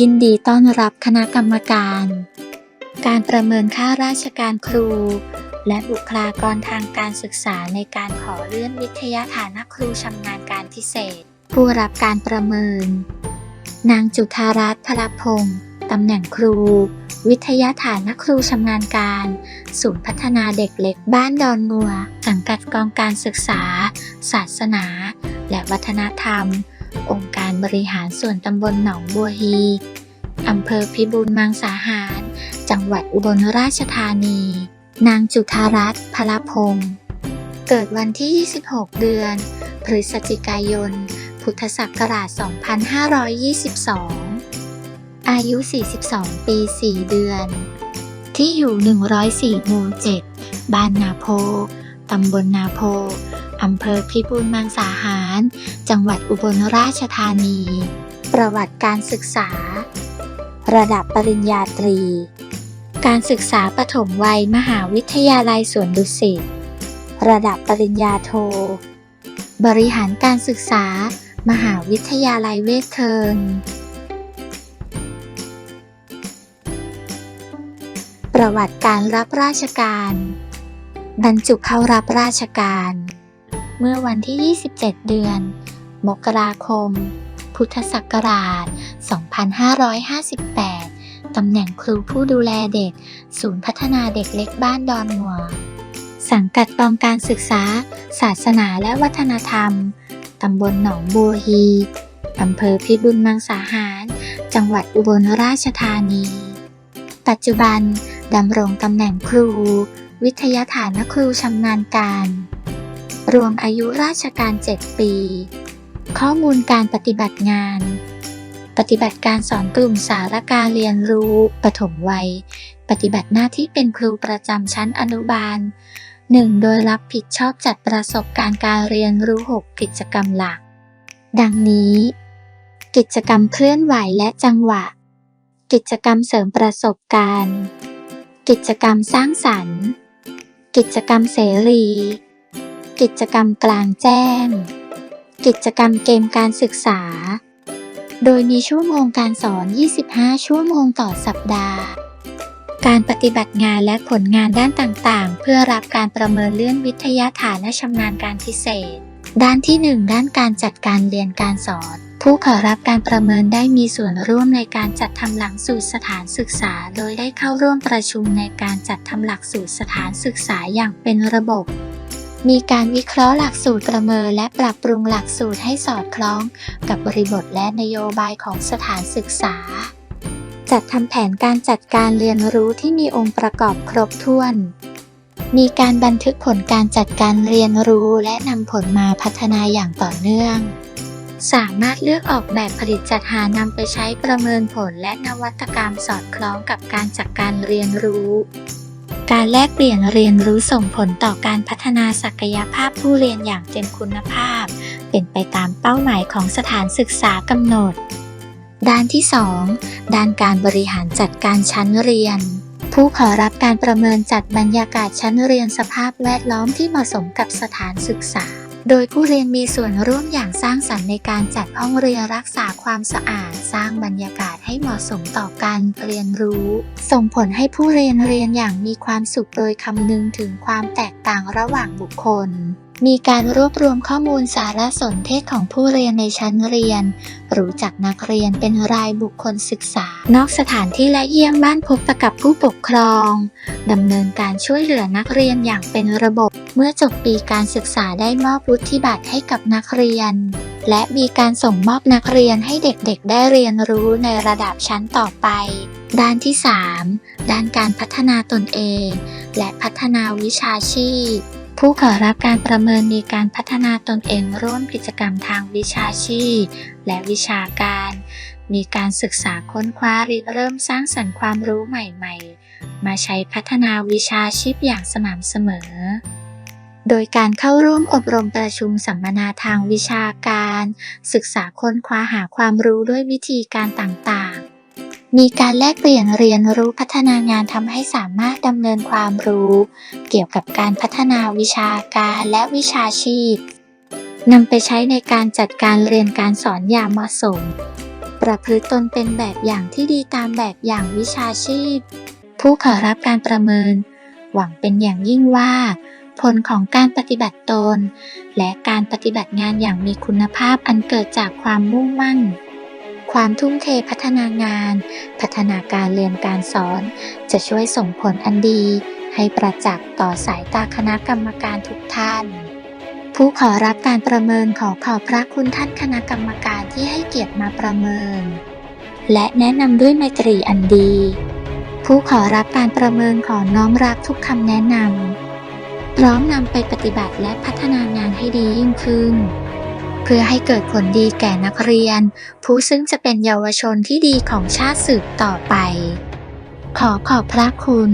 ยินดีต้อนรับคณะกรรมการ การประเมินค่าราชการครู และบุคลากรทางการศึกษาในการขอเลื่อนวิทยาฐานะครูชำนาญการพิเศษ ผู้รับการประเมิน นางจุธารัตน์พลพงศ์ตำแหน่งครู วิทยาฐานะครูชำนาญการ ศูนย์พัฒนาเด็กเล็กบ้านดอนงัว สังกัดกองการศึกษา ศาสนา และวัฒนธรรม องค์การบริหารส่วนตำบลหนองบัวฮีอำเภอพิบูลมังสาหาร จังหวัดอุบลราชธานี นางจุธารัตน์พลพงศ์เกิดวันที่ 26 เดือน พฤศจิกายน พุทธศักราช 2522 อายุ 42 ปี 4 เดือน ที่อยู่ 104 หมู่ 7 บ้านนาโพ ตำบลนาโพ อำเภอพิบูลมังสาหาร จังหวัดอุบลราชธานี ประวัติการศึกษา ระดับปริญญาตรี การศึกษาปฐมวัยมหาวิทยาลัยสวนดุสิต ระดับปริญญาโท บริหารการศึกษา มหาวิทยาลัยเวทเทิร์นประวัติการรับราชการ บรรจุเข้ารับราชการ เมื่อวันที่ 27 เดือน มกราคม พุทธศักราช 2558 ตำแหน่งครูผู้ดูแลเด็ก ศูนย์พัฒนาเด็กเล็กบ้านดอนหัว สังกัดกองการศึกษา ศาสนาและวัฒนธรรม ตำบลหนองบัวฮีอำเภอพิบูลมังสาหาร จังหวัดอุบลราชธานี ปัจจุบันดำรงตำแหน่งครู วิทยาฐานครูชำนาญการ รวมอายุราชการ 7 ปี ข้อมูลการปฏิบัติงาน ปฏิบัติการสอนกลุ่มสารการเรียนรู้ ปฐมวัย ปฏิบัติหน้าที่เป็นครูประจำชั้นอนุบาล 1. โดยรับผิดชอบจัดประสบการณ์การเรียนรู้ 6 กิจกรรมหลัก ดังนี้ กิจกรรมเคลื่อนไหวและจังหวะ กิจกรรมเสริมประสบการณ์ กิจกรรมสร้างสรรค์ กิจกรรมเสรี กิจกรรมกลางแจ้ง กิจกรรมเกมการศึกษา โดยมีชั่วโมงการสอน 25 ชั่วโมงต่อสัปดาห์ การปฏิบัติงานและผลงานด้านต่างๆ เพื่อรับการประเมินเลื่อนวิทยาฐานและชำนาญการพิเศษ ด้านที่ 1 ด้านการจัดการเรียนการสอนผู้ขอรับการประเมินได้มีส่วนร่วมในการจัดทำหลักสูตรสถานศึกษา โดยได้เข้าร่วมประชุมในการจัดทำหลักสูตรสถานศึกษาอย่างเป็นระบบ มีการวิเคราะห์หลักสูตรประเมินและปรับปรุงหลักสูตรให้สอดคล้องกับบริบทและนโยบายของสถานศึกษา จัดทำแผนการจัดการเรียนรู้ที่มีองค์ประกอบครบถ้วน มีการบันทึกผลการจัดการเรียนรู้และนำผลมาพัฒนาอย่างต่อเนื่อง สามารถเลือกออกแบบผลิตจัดหานำไปใช้ประเมินผลและนวัตกรรมสอดคล้องกับการจัดการเรียนรู้ การแลกเปลี่ยนเรียนรู้ส่งผลต่อการพัฒนาศักยภาพผู้เรียนอย่างเต็มคุณภาพ เป็นไปตามเป้าหมายของสถานศึกษากำหนด ด้านที่ 2 ด้านการบริหารจัดการชั้นเรียน ผู้ขอรับการประเมินจัดบรรยากาศชั้นเรียนสภาพแวดล้อมที่เหมาะสมกับสถานศึกษา โดยผู้เรียนมีส่วนร่วมอย่างสร้างสรรค์ในการจัดห้องเรียนรักษาความสะอาด สร้างบรรยากาศให้เหมาะสมต่อการเรียนรู้ ส่งผลให้ผู้เรียนเรียนอย่างมีความสุขโดยคำนึงถึงความแตกต่างระหว่างบุคคล มีการรวบรวมข้อมูลสารสนเทศของผู้เรียนในชั้นเรียนรู้จักนักเรียนเป็นรายบุคคลศึกษา นอกสถานที่และเยี่ยมบ้านพบปะกับผู้ปกครองดำเนินการช่วยเหลือนักเรียนอย่างเป็นระบบ เมื่อจบปีการศึกษาได้มอบวุฒิบัตรให้กับนักเรียน และมีการส่งมอบนักเรียนให้เด็กๆ ได้เรียนรู้ในระดับชั้นต่อไป ด้านที่ 3 ด้านการพัฒนาตนเอง และพัฒนาวิชาชีพ ผู้ขอรับการประเมินมีการพัฒนาตนเองร่วมกิจกรรมทางวิชาชีพ และวิชาการ มีการศึกษาค้นคว้าริเริ่มสร้างสรรค์ความรู้ใหม่ ๆ มาใช้พัฒนาวิชาชีพอย่างสม่ำเสมอ โดยการเข้าร่วมอบรมประชุมสัมมนาทางวิชาการ ศึกษาค้นคว้าหาความรู้ด้วยวิธีการต่างๆ มีการแลกเปลี่ยนเรียนรู้พัฒนางานทำให้สามารถดำเนินความรู้ เกี่ยวกับการพัฒนาวิชาการและวิชาชีพนำไปใช้ในการจัดการเรียนการสอนอย่างเหมาะสม ประพฤติตนเป็นแบบอย่างที่ดีตามแบบอย่างวิชาชีพ ผู้ขอรับการประเมิน หวังเป็นอย่างยิ่งว่า ผลของการปฏิบัติตน และการปฏิบัติงานอย่างมีคุณภาพอันเกิดจากความมุ่งมั่น ความทุ่มเทพัฒนางาน พัฒนาการเรียนการสอน จะช่วยส่งผลอันดี ให้ประจักษ์ต่อสายตาคณะกรรมการทุกท่าน ผู้ขอรับการประเมินขอขอบพระคุณท่านคณะกรรมการที่ให้เกียรติมาประเมิน และแนะนำด้วยไมตรีอันดี ผู้ขอรับการประเมินขอน้อมรับทุกคำแนะนำพร้อมนำไปปฏิบัติและพัฒนางานให้ดียิ่งขึ้น เพื่อให้เกิดผลดีแก่นักเรียน ผู้ซึ่งจะเป็นเยาวชนที่ดีของชาติสืบต่อไป ขอขอบพระคุณ